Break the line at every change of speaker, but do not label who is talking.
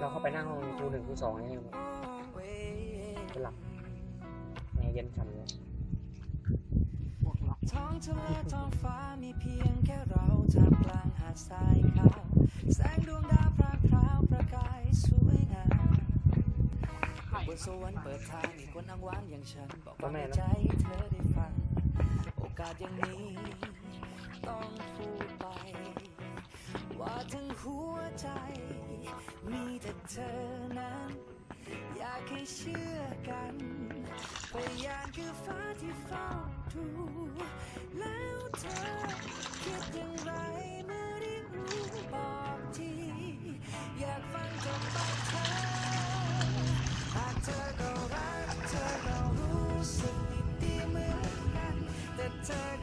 เราเข้าไปนั่งห้องครูหนึ่งครูสองนี่จะหลับแม่เย็นฉ่ำเลย
ท้องทะเลท้องฟ้ามีเพียงแค่เราท่ามกลางหาดทรายขาวแสงดวงดาวพราง สวรรค์เปิดทางให้คนอ้างว้างอย่างฉัน บอกความในใจให้เธอได้ฟัง โอกาสอย่างนี้ ต้องพูดไป ว่าทั้งหัวใจ มีแต่เธอนั้น อยากให้เชื่อกันพยานคือฟ้าที่เฝ้าดูแล้วเธอ รั